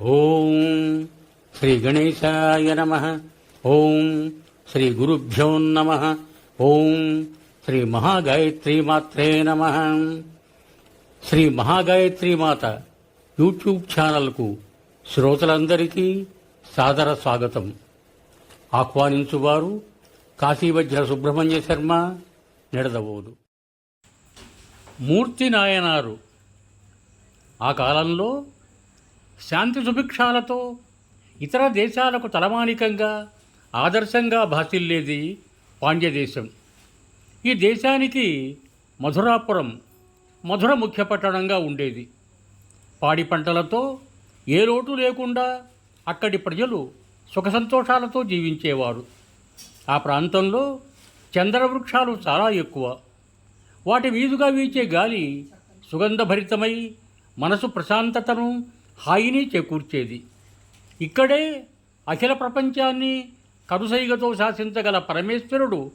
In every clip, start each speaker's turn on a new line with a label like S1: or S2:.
S1: ఓం శ్రీ గణేశాయ నమ. ఓం శ్రీ గురుభ్యో నమ. ఓం శ్రీ మహాగాయత్రి మాత్రే నమ. శ్రీ మహాగాయత్రి మాత యూట్యూబ్ ఛానల్కు శ్రోతలందరికీ సాదర స్వాగతం. ఆహ్వానించువారు కాశీవజ్ర సుబ్రహ్మణ్య శర్మ నిడదవోదు. మూర్తి నాయనారు. ఆ కాలంలో శాంతి సుభిక్షాలతో ఇతర దేశాలకు తలమానికంగా ఆదర్శంగా భాసిల్లేది పాండ్యదేశం. ఈ దేశానికి మధురాపురం మధుర ముఖ్య పట్టణంగా ఉండేది. పాడి పంటలతో ఏ లోటు లేకుండా అక్కడి ప్రజలు సుఖ సంతోషాలతో జీవించేవారు. ఆ ప్రాంతంలో చంద్రవృక్షాలు చాలా ఎక్కువ. వాటి వీధుగా వీచే గాలి సుగంధభరితమై మనసు ప్రశాంతతను హాయిని చేకూర్చేది. ఇక్కడే అఖిల ప్రపంచాన్ని కరుసైగతో శాసించగల పరమేశ్వరుడు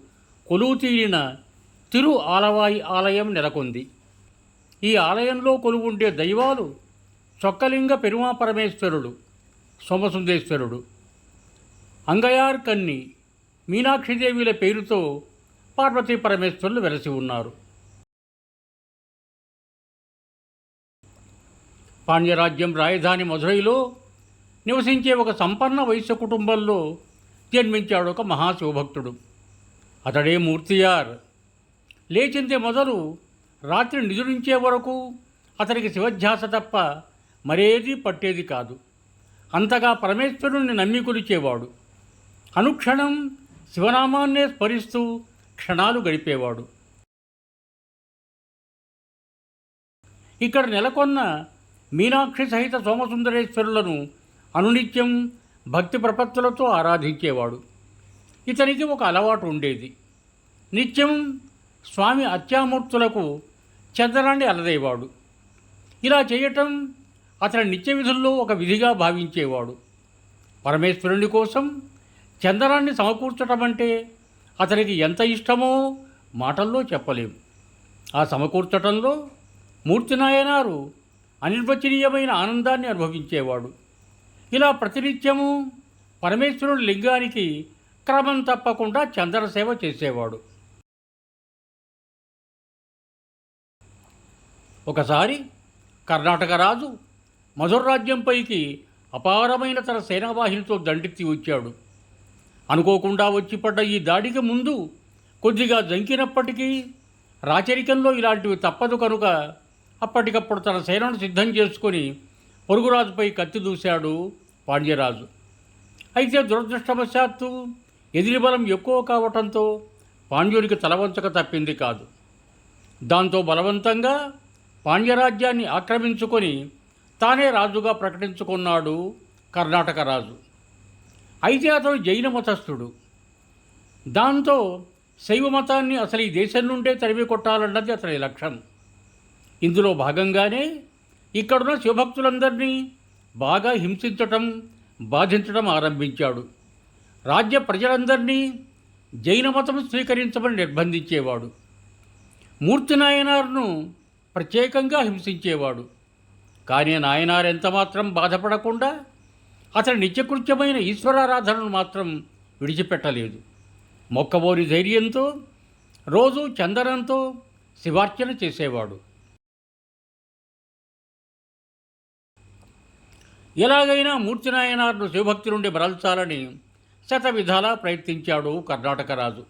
S1: కొలువు తీరిన తిరు ఆలవాయి ఆలయం నెలకొంది. ఈ ఆలయంలో కొలువుండే దైవాలు చొక్కలింగ పెరుమా పరమేశ్వరుడు సోమసుందేశ్వరుడు. అంగయార్ కన్ని మీనాక్షిదేవిల పేరుతో పార్వతీ పరమేశ్వరులు వెలసి ఉన్నారు. పాండ్యరాజ్యం రాజధాని మధురైలో నివసించే ఒక సంపన్న వైశ్య కుటుంబంలో జన్మించాడు ఒక మహాశివభక్తుడు. అతడే మూర్తియార్. లేచిందే మొదలు రాత్రి నిదురించే వరకు అతనికి శివధ్యాస తప్ప మరేదీ పట్టేది కాదు. అంతగా పరమేశ్వరుణ్ణి నమ్మి కొలిచేవాడు అనుక్షణం శివనామాన్నే స్మరిస్తూ క్షణాలు గడిపేవాడు. ఇక్కడ నెలకొన్న మీనాక్షి సహిత సోమసుందరేశ్వరులను అనునిత్యం భక్తి ప్రపత్తులతో ఆరాధించేవాడు. ఇతనికి ఒక అలవాటు ఉండేది. నిత్యం స్వామి అత్యామూర్తులకు చందనాన్ని అలదేవాడు. ఇలా చేయటం అతని నిత్య విధుల్లో ఒక విధిగా భావించేవాడు. పరమేశ్వరుని కోసం చందనాన్ని సమకూర్చటం అంటే అతనికి ఎంత ఇష్టమో మాటల్లో చెప్పలేం. ఆ సమకూర్చటంలో మూర్తినాయనారు అనిర్వచనీయమైన ఆనందాన్ని అనుభవించేవాడు. ఇలా ప్రతినిత్యము పరమేశ్వరుడు లింగానికి క్రమం తప్పకుండా చంద్రసేవ చేసేవాడు. ఒకసారి కర్ణాటక రాజు మధుర రాజ్యంపైకి అపారమైన తన సేనావాహినితో దండెత్తి వచ్చాడు. అనుకోకుండా వచ్చి పడ్డ ఈ దాడికి ముందు కొద్దిగా జంకినప్పటికీ రాచరికంలో ఇలాంటివి తప్పదు కనుక అప్పటికప్పుడు తన సేనను సిద్ధం చేసుకొని పొరుగురాజుపై కత్తి దూశాడు పాండ్యరాజు. అయితే దురదృష్టవశాత్తు ఎదిరిబలం ఎక్కువ కావటంతో పాండ్యునికి తలవంచక తప్పింది కాదు. దాంతో బలవంతంగా పాండ్యరాజ్యాన్ని ఆక్రమించుకొని తానే రాజుగా ప్రకటించుకున్నాడు కర్ణాటక రాజు. అయితే అతను జైన మతస్థుడు. దాంతో శైవ మతాన్ని అసలు ఈ దేశం నుండే తరిమి కొట్టాలన్నది అతని లక్ష్యం. ఇందులో భాగంగానే ఇక్కడున్న శివభక్తులందరినీ బాగా హింసించటం బాధించడం ఆరంభించాడు. రాజ్య ప్రజలందరినీ జైన మతం స్వీకరించమని నిర్బంధించేవాడు. మూర్తి నాయనారును ప్రత్యేకంగా హింసించేవాడు. కానీ నాయనార్ ఎంతమాత్రం బాధపడకుండా అతని నిత్యకృత్యమైన ఈశ్వరారాధనను మాత్రం విడిచిపెట్టలేదు. మొక్కబోని ధైర్యంతో రోజు చందనంతో శివార్చన చేసేవాడు. ఎలాగైనా మూర్తినాయనార్ను శివభక్తి నుండి మరల్చాలని శత విధాలా ప్రయత్నించాడు కర్ణాటక రాజు.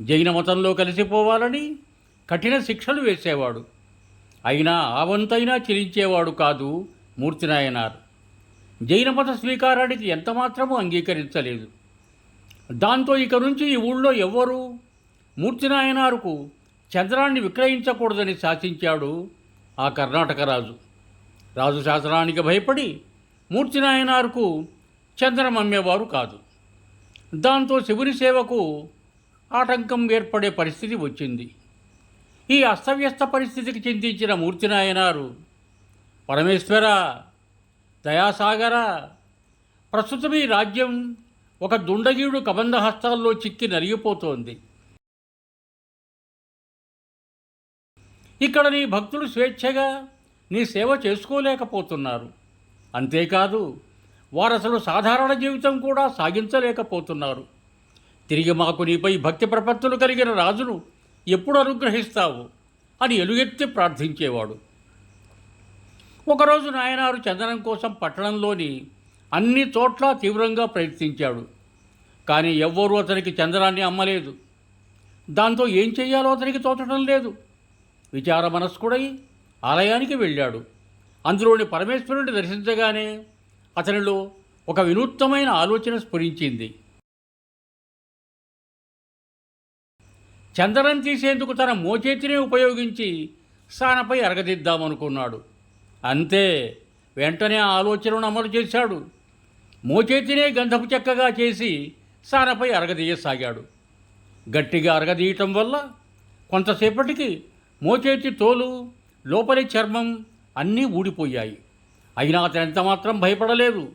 S1: జైన మతంలో కలిసిపోవాలని కఠిన శిక్షలు వేసేవాడు. అయినా ఆవంతైనా చెలించేవాడు కాదు మూర్తినాయనార్ జైన మత స్వీకారానికి ఎంతమాత్రమూ అంగీకరించలేదు. దాంతో ఇక నుంచి ఈ ఊళ్ళో ఎవ్వరూ మూర్తినాయనారుకు చంద్రాన్ని విక్రయించకూడదని శాసించాడు ఆ కర్ణాటక రాజు. రాజు శాసనానికి భయపడి మూర్తి నాయనార్కు చంద్రమమ్మేవారు కాదు. దాంతో శివుని సేవకు ఆటంకం ఏర్పడే పరిస్థితి వచ్చింది. ఈ అస్తవ్యస్త పరిస్థితికి చింతించిన మూర్తినాయనారు పరమేశ్వర దయాసాగర ప్రస్తుతం ఈ రాజ్యం ఒక దుండగీడు కబంధ హస్తాల్లో చిక్కి నలిగిపోతోంది. ఇక్కడ నీ భక్తులు స్వేచ్ఛగా నీ సేవ చేసుకోలేకపోతున్నారు. అంతేకాదు వారు అసలు సాధారణ జీవితం కూడా సాగించలేకపోతున్నారు. తిరిగి మాకు నీపై భక్తి ప్రపత్తులు కలిగిన రాజును ఎప్పుడు అనుగ్రహిస్తావు? అని ఎలుగెత్తి ప్రార్థించేవాడు. ఒకరోజు నాయనారు చందనం కోసం పట్టణంలోని అన్ని చోట్ల తీవ్రంగా ప్రయత్నించాడు. కానీ ఎవ్వరూ అతనికి చందనాన్ని అమ్మలేదు. దాంతో ఏం చెయ్యాలో అతనికి తోచడం లేదు. విచార మనస్కుడై ఆలయానికి వెళ్ళాడు. అందులోని పరమేశ్వరుని దర్శించగానే అతనిలో ఒక వినూత్నమైన ఆలోచన స్ఫురించింది. చందనం తీసేందుకు తన మోచేతినే ఉపయోగించి సానపై అరగదిద్దామనుకున్నాడు. అంతే వెంటనే ఆ ఆలోచనను అమలు చేశాడు. మోచేతినే గంధపు చెక్కగా చేసి సానపై అరగదీయసాగాడు. గట్టిగా అరగదీయటం వల్ల కొంతసేపటికి మోచేతి తోలు లోపలి చర్మం అన్నీ ఊడిపోయాయి. అయినా అతను ఎంతమాత్రం భయపడలేదు.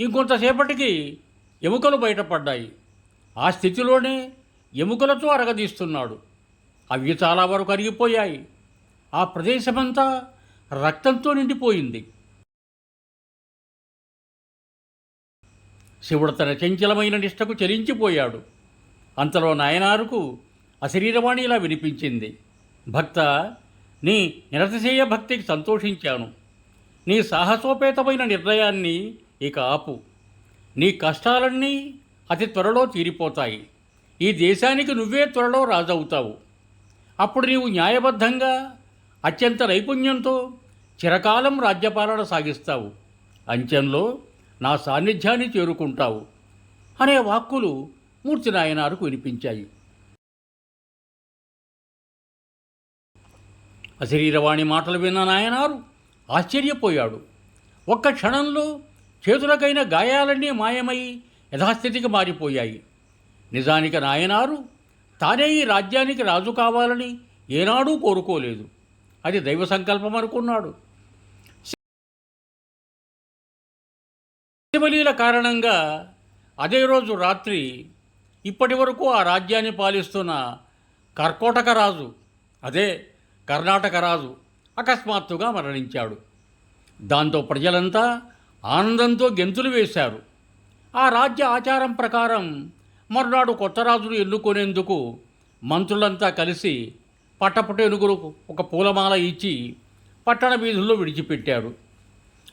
S1: ఇంకొంతసేపటికి ఎముకలు బయటపడ్డాయి. ఆ స్థితిలోనే ఎముకలతో అరగదీస్తున్నాడు. అవి చాలా వరకు అరిగిపోయాయి. ఆ ప్రదేశమంతా రక్తంతో నిండిపోయింది. శివుడు తన చంచలమైన నిష్టకు చెలించిపోయాడు. అంతలో నాయనారుకు అశరీరవాణి ఇలా వినిపించింది. భక్త నీ నిరతిశయ భక్తికి సంతోషించాను. నీ సాహసోపేతమైన నిర్ణయాన్ని ఇక ఆపు. నీ కష్టాలన్నీ అతి త్వరలో తీరిపోతాయి. ఈ దేశానికి నువ్వే త్వరలో రాజవుతావు. అప్పుడు నీవు న్యాయబద్ధంగా అత్యంత నైపుణ్యంతో చిరకాలం రాజ్యపాలన సాగిస్తావు. అంచెంలో నా సాన్నిధ్యాన్ని చేరుకుంటావు. అనే వాక్కులు మూర్తి నాయనారుకు వినిపించాయి. అశరీరవాణి మాటలు విన్న నాయనారు ఆశ్చర్యపోయాడు. ఒక్క క్షణంలో చేతులకైన గాయాలన్నీ మాయమై యథాస్థితికి మారిపోయాయి. నిజానికి నాయనారు తానే ఈ రాజ్యానికి రాజు కావాలని ఏనాడూ కోరుకోలేదు. అది దైవ సంకల్పం అనుకున్నాడు. శివలీల కారణంగా అదే రోజు రాత్రి ఇప్పటి వరకు ఆ రాజ్యాన్ని పాలిస్తున్న కర్కోటక రాజు అదే కర్ణాటక రాజు అకస్మాత్తుగా మరణించాడు. దాంతో ప్రజలంతా ఆనందంతో గెంతులు వేశారు. ఆ రాజ్య ఆచారం ప్రకారం మర్నాడు కొత్త రాజును ఎన్నుకునేందుకు మంత్రులంతా కలిసి పట్టపుటేనుగురు ఒక పూలమాల ఇచ్చి పట్టణ వీధుల్లో విడిచిపెట్టారు.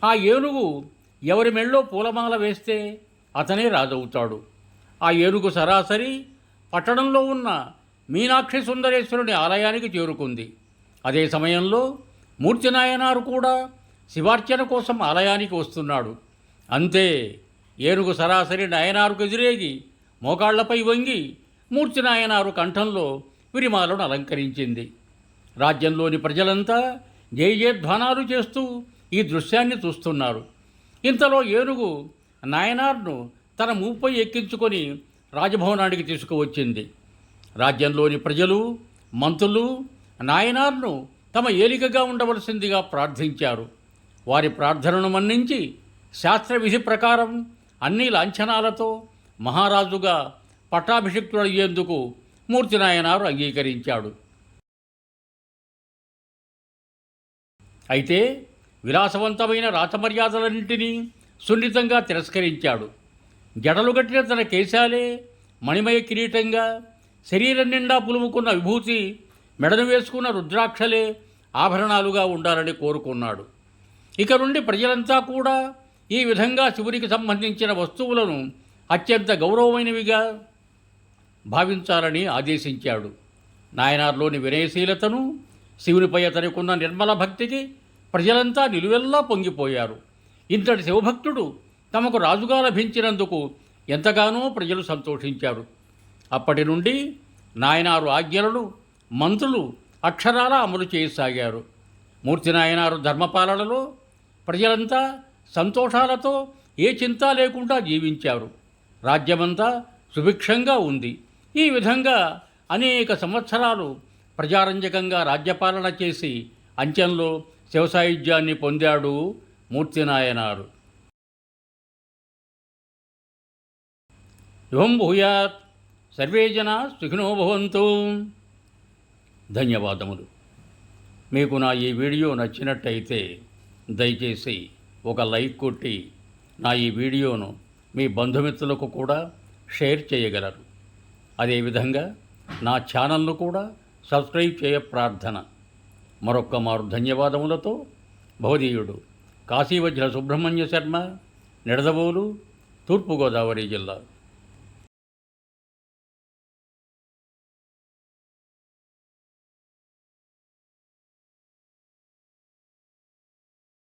S1: ఆ ఏనుగు ఎవరి మెళ్ళో పూలమాల వేస్తే అతనే రాజవుతాడు. ఆ ఏనుగు సరాసరి పట్టణంలో ఉన్న మీనాక్షి సుందరేశ్వరుని ఆలయానికి చేరుకుంది. అదే సమయంలో మూర్తినాయనారు కూడా శివార్చన కోసం ఆలయానికి వస్తున్నాడు. అంతే ఏనుగు సరాసరి నాయనారుకు ఎదురేగి మోకాళ్ళపై వంగి మూర్తినాయనారు కంఠంలో విరిమాలను అలంకరించింది. రాజ్యంలోని ప్రజలంతా జయజయధ్వానాలు చేస్తూ ఈ దృశ్యాన్ని చూస్తున్నారు. ఇంతలో ఏనుగు నాయనార్ను తన మూపై ఎక్కించుకొని రాజభవనానికి తీసుకువచ్చింది. రాజ్యంలోని ప్రజలు మంత్రులు నాయనార్ను తమ ఏలికగా ఉండవలసిందిగా ప్రార్థించారు. వారి ప్రార్థనను మన్నించి శాస్త్ర విధి ప్రకారం అన్ని లాంఛనాలతో మహారాజుగా పట్టాభిషిక్తుడయ్యేందుకు మూర్తినాయనారు అంగీకరించాడు. అయితే విలాసవంతమైన రాతమర్యాదలన్నింటినీ సున్నితంగా తిరస్కరించాడు. జడలుగట్టిన తన కేశాలే మణిమయ కిరీటంగా శరీరం నిండా పులుముకున్న విభూతి మెడను వేసుకున్న రుద్రాక్షలే ఆభరణాలుగా ఉండాలని కోరుకున్నాడు. ఇక నుండి ప్రజలంతా కూడా ఈ విధంగా శివునికి సంబంధించిన వస్తువులను అత్యంత గౌరవమైనవిగా భావించాలని ఆదేశించాడు. నాయనార్లోని వినయశీలతను శివునిపై అతనికున్న నిర్మల భక్తికి ప్రజలంతా నిలువెల్లా పొంగిపోయారు. ఇంతటి శివభక్తుడు తమకు రాజుగా లభించినందుకు ఎంతగానో ప్రజలు సంతోషించారు. అప్పటి నుండి నాయనారు ఆజ్ఞలను మంత్రులు అక్షరాల అమలు చేయసాగారు. మూర్తి నాయనారు ధర్మపాలనలో ప్రజలంతా సంతోషాలతో ఏ చింత లేకుండా జీవించారు. రాజ్యమంతా సుభిక్షంగా ఉంది. ఈ విధంగా అనేక సంవత్సరాలు ప్రజారంజకంగా రాజ్యపాలన చేసి అంచెంలో శివసాయుధ్యాన్ని పొందాడు మూర్తినాయనారు యువం భూయాత్ సర్వే జనా సుఖినో భవంతు. ధన్యవాదములు. మీకు నా ఈ వీడియో నచ్చినట్టయితే దయచేసి ఒక లైక్ కొట్టి నా ఈ వీడియోను మీ బంధుమిత్రులకు కూడా షేర్ చేయగలరు. అదేవిధంగా నా ఛానల్ను కూడా సబ్స్క్రైబ్ చేయ ప్రార్థన. మరొక్క మారు ధన్యవాదములతో భవదీయుడు కాశీవజ్ర సుబ్రహ్మణ్య శర్మ నిడదవోలు తూర్పుగోదావరి జిల్లా.